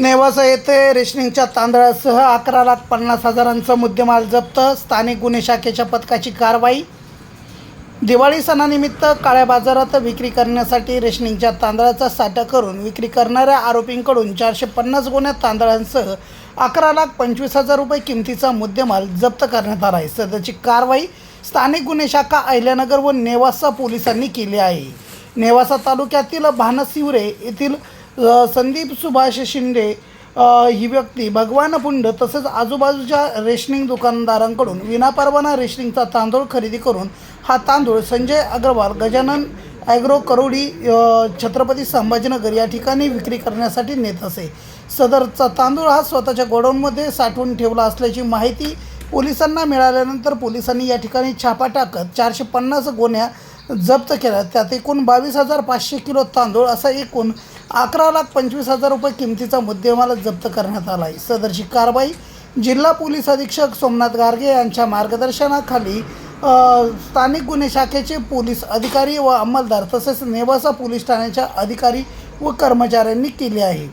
नेवासा येथे रेशनिंगच्या तांदळासह अकरा लाख पन्नास हजारांचा मुद्देमाल जप्त. स्थानिक गुन्हे शाखेच्या पथकाची कारवाई. दिवाळी सणानिमित्त काळ्या बाजारात विक्री करण्यासाठी रेशनिंगच्या तांदळाचा साठा करून विक्री करणाऱ्या आरोपींकडून चारशे पन्नास गोण्या तांदळांसह अकरा लाख पंचवीस हजार रुपये किमतीचा मुद्देमाल जप्त करण्यात आला आहे. सध्याची कारवाई स्थानिक गुन्हे शाखा अहिल्यानगर व नेवासा पोलिसांनी केली आहे. नेवासा तालुक्यातील भानसिवरे येथील संदीप सुभाष शिंदे ही व्यक्ती भगवान पुंड तसेच आजूबाजूच्या रेशनिंग दुकानदारांकडून विनापरवाना रेशनिंगचा तांदूळ खरेदी करून हा तांदूळ संजय अग्रवाल गजानन ॲग्रो करोडी छत्रपती संभाजीनगर या ठिकाणी विक्री करण्यासाठी नेत असे. सदरचा तांदूळ हा स्वतःच्या गोडाऊनमध्ये साठवून ठेवला असल्याची माहिती पोलिसांना मिळाल्यानंतर पोलिसांनी या ठिकाणी छापा टाकत चारशे पन्नास गोण्या जप्त केल्या. त्यात एकूण बावीस हजार पाचशे किलो तांदूळ असा एकूण अकरा लाख पंचवीस हजार रुपये किमतीचा मुद्देमाल जप्त करण्यात आला आहे. सदरची कारवाई जिल्हा पोलीस अधीक्षक सोमनाथ गार्गे यांच्या मार्गदर्शनाखाली स्थानिक गुन्हे शाखेचे पोलीस अधिकारी व अंमलदार तसेच नेवासा पोलीस ठाण्याच्या अधिकारी व कर्मचाऱ्यांनी केली आहे.